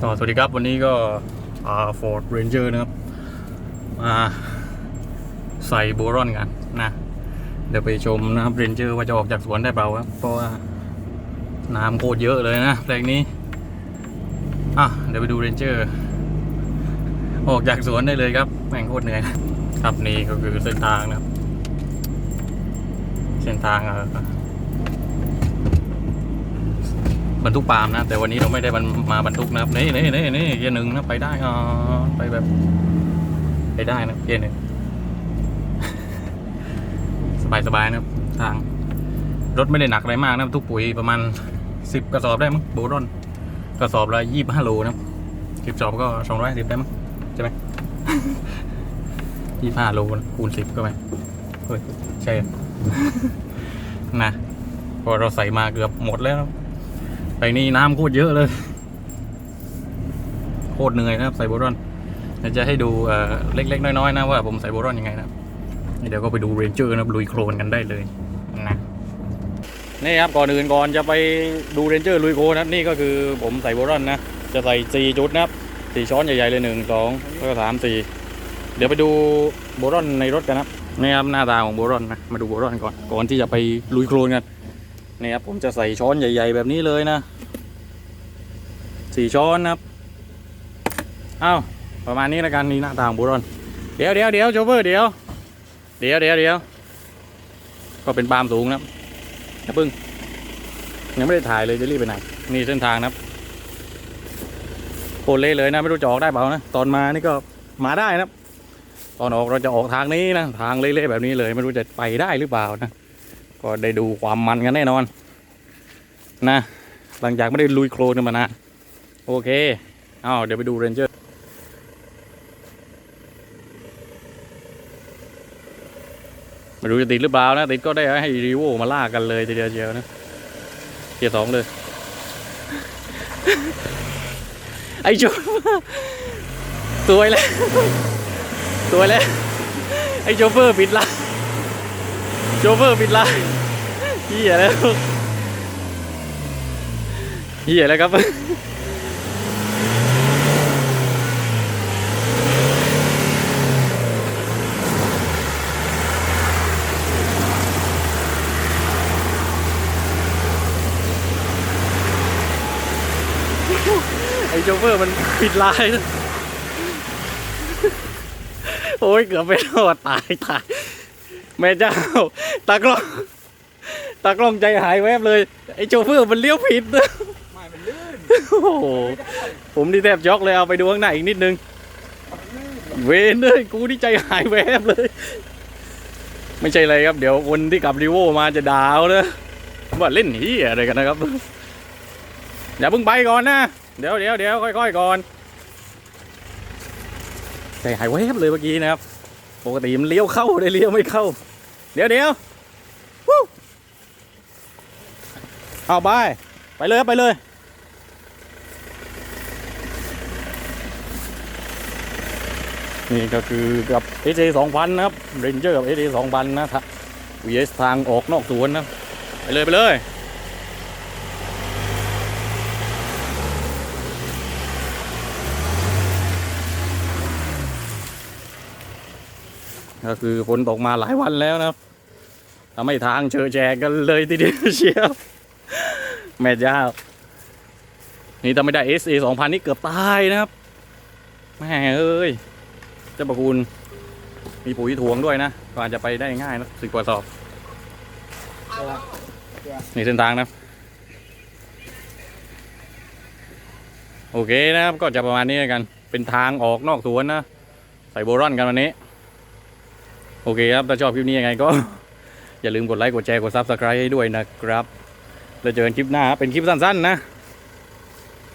สวัสดีครับ วันนี้ก็ฟอร์ดเรนเจอร์นะครับมาใส่โบรอนกันนะ เดี๋ยวไปชมนะครับเรนเจอร์ว่าจะออกจากสวนได้เปล่าครับ เพราะว่าน้ำโคตรเยอะเลยนะแปลงนี้ อะ เดี๋ยวไปดูเรนเจอร์ ออกจากสวนได้เลยครับ แม่งโคตรเหนื่อยครับนี่ก็คือเส้นทางนะครับ เส้นทางเอ่อ บรรทุกปาล์มนะ แต่วันนี้เราไม่ได้มาบรรทุกนะครับนี่นี่นี่นี่เกียร์หนึ่งนะไปได้อ๋อไปแบบ ไปได้นะเกียร์หนึ่งสบายสบายนะทาง รถไม่ได้หนักอะไรมากนะบรรทุกปุ๋ยประมาณสิบกระสอบได้มั้งโบรอนกระสอบละยี่ห้าโลนะครับสิบสอบก็สองร้อยสิบได้มั้งใช่ไหมยี่ห้าโลนะคูณสิบก็ไปเฮ้ยใช่นะพอเราใส่มาเกือบหมดแล้ว ไปนี่น้ำโคตรเยอะเลย โคตรเหนื่อยนะครับใส่โบรอนจะให้ดูเล็กๆ น้อยๆนะว่าผมใส่โบรอนยังไงนะเดี๋ยวก็ไปดูเรนเจอร์นะลุยโคลนกันได้เลยนะนี่ครับก่อนอื่นก่อนจะไปดูเรนเจอร์ลุยโคลนนะครับนี่ก็คือผมใส่โบรอนนะจะใส่สี่จุดนะครับสี่ช้อนใหญ่ๆเลยหนึ่งสองแล้วก็สามสี่เดี๋ยวไปดูโบรอนในรถกันนะครับนี่ครับหน้าตาของโบรอนนะมาดูโบรอนก่อนก่อนที่จะไปลุยโคลนกันนี่ครับผมจะใส่ช้อนใหญ่ ๆ แบบนี้เลยนะ สี่ช้อนนะครับอ้าวประมาณนี้แล้วกันนี่หน้าตางบูรอนเดี๋ยวเดี๋ยวเดี๋ยวโจเวอร์เดี๋ยวเดี๋ยวเดี๋ยวเดี๋ยวก็เป็นปาล์มสูงนะครับอย่าพิ่งยังไม่ได้ถ่ายเลยจะรีบไปไหนนี่เส้นทางนะครับโคตรเละเลยนะไม่รู้จะออกได้เปล่านะตอนมานี่ก็มาได้นะครับ ตอนออกเราจะออกทางนี้นะทางเละๆแบบนี้เลย ไม่รู้จะไปได้หรือเปล่านะก็ได้ดูความมันกันแน่นอน นะ หลังจากไม่ได้ลุยโคลนกันมานาน โอเคอ้าวเดี๋ยวไปดูเรนเจอร์ไม่รู้จะติดหรือเปล่านะ ติดก็ได้ให้รีโวมาลากกันเลยทีเดียวเชียวนะเกียร์สองเลย ไอ้โจสวยแล้วสวยแล้วไอโชเฟอร์ปิดลน์โชเฟอร์ปิดลน์เฮียแล้วเฮียแล้วครับ อ้โชเฟอร์มันปิดลน์นะโอ้ยเกือบไปรอดตายตายแม่เจ้าตากล้องตากล้องใจหายแวบเลย ไอ้โชเฟอร์มันเลี้ยวผิดนะไม่มันลื่นโอ้โหผมนี่แทบช็อกเลยเอาไปดูข้างหน้าอีกนิดนึงเวนเลยกูนี่ใจหายแวบเลย ไม่ใช่อะไรครับเดี๋ยวคนที่กลับรีโวมาจะดาวนะว่าเล่นเฮียอะไรกันนะครับ อย่าเพิ่งไปก่อนนะ เดี๋ยวเดี๋ยวเดี๋ยวค่อยๆก่อนใจหายแวบเลยเมื่อกี้นะครับ ปกติมันเลี้ยวเข้าได้เลี้ยวไม่เข้า เดี๋ยวเดี๋ยววู้เอาไป ไปเลยครับไปเลย นี่ก็คือกับ s a 2000 นะครับ Ranger กับ s a 2000นะทะ VS ทางออกนอกสวนนะ ไปเลยไปเลย ก็คือฝนตกมาหลายวันแล้วนะครับทำให้ทางเชอแจกกันเลยทีเดียวเชียวแม่เจ้านี่ถ้าไม่ได้ SA 2000 นี่เกือบตายนะครับแม่เอ้ยเจ้าประคุณมีปุ๋ยถ่วงด้วยนะก็อาจจะไปได้ง่ายนะสิบกว่าสอบ นี่เส้นทางนะ โอเคนะครับ ก็จะประมาณนี้กัน เป็นทางออกนอกสวนนะ ใส่โบรอนกันวันนี้ โอเคครับ ถ้าชอบคลิปนี้ยังไงก็ อย่าลืมกดไลค์กดแชร์กดซับสไครต์ให้ด้วยนะครับ แล้วเจอกันคลิปหน้าครับเป็นคลิปสั้นๆนะ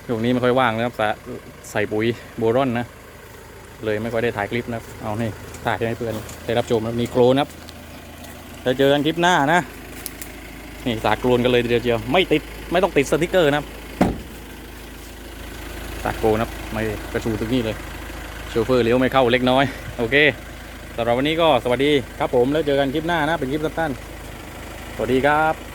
ช่วงนี้ไม่ค่อยว่างนะครับใส่ปุ๋ยโบรอนนะ เลยไม่ค่อยได้ถ่ายคลิปนะครับ เอานี่ถ่ายให้เพื่อนได้รับชมนะมีโคลนนะครับแล้วเจอกันคลิปหน้านะ นี่สากโคลนกันเลยเดียวเชียวไม่ติดไม่ต้องติดสติกเกอร์นะครับสากโคลนะครับไม่กระชูตรงนี้เลยโชเฟอร์เลี้ยวไม่เข้าเล็กน้อย โอเค สำหรับวันนี้ก็สวัสดีครับผมแล้วเจอกันคลิปหน้านะเป็นคลิปสั้นๆสวัสดีครับ